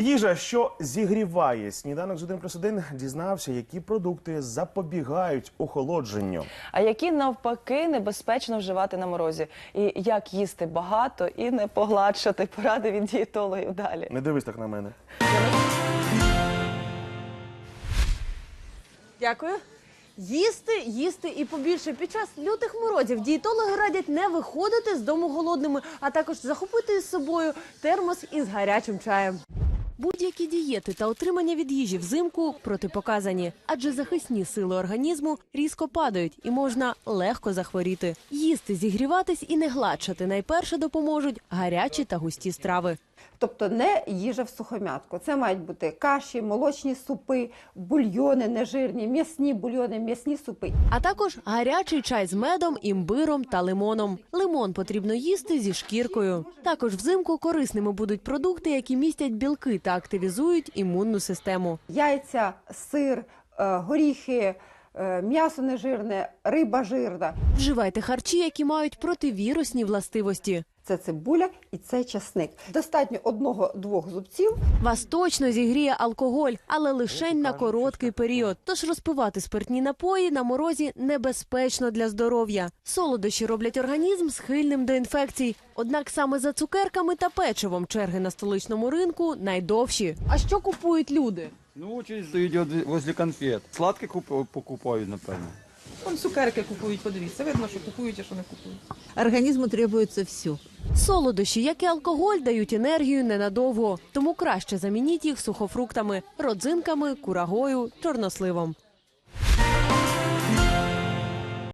Їжа, що зігріває сніданок з 1 плюс 1, дізнався, які продукти запобігають охолодженню. А які навпаки небезпечно вживати на морозі, і як їсти багато і не погладшати поради від дієтологів далі. Не дивись так на мене. Дякую. Їсти, їсти і побільше під час лютих морозів дієтологи радять не виходити з дому голодними, а також захопити з собою термос із гарячим чаєм. Будь-які дієти та отримання від їжі взимку протипоказані, адже захисні сили організму різко падають і можна легко захворіти. Їсти, зігріватись і не гладшати найперше допоможуть гарячі та густі страви. Тобто не їжа в сухомятку. Це мають бути каші, молочні супи, бульйони нежирні, м'ясні бульйони, м'ясні супи. А також гарячий чай з медом, імбиром та лимоном. Лимон потрібно їсти зі шкіркою. Також взимку корисними будуть продукти, які містять білки та активізують імунну систему. Яйця, сир, е, горіхи, е, м'ясо нежирне, риба жирна. Вживайте харчі, які мають противірусні властивості. Це цибуля і це часник. Достатньо одного-двох зубців. Вас точно зігріє алкоголь, але лишень на короткий період. Тож розпивати спиртні напої на морозі небезпечно для здоров'я. Солодощі роблять організм схильним до інфекцій. Однак саме за цукерками та печивом черги на столичному ринку найдовші. А що купують люди? Ну, очередь идет возле конфет. Сладкий куп- покупають, напевно. Там цукерки купують, подивіться. Видно, що купують, а що не купують. Організму требується все. Солодощі, як і алкоголь, дають енергію ненадовго, тому краще замініть їх сухофруктами, родзинками, курагою, чорносливом.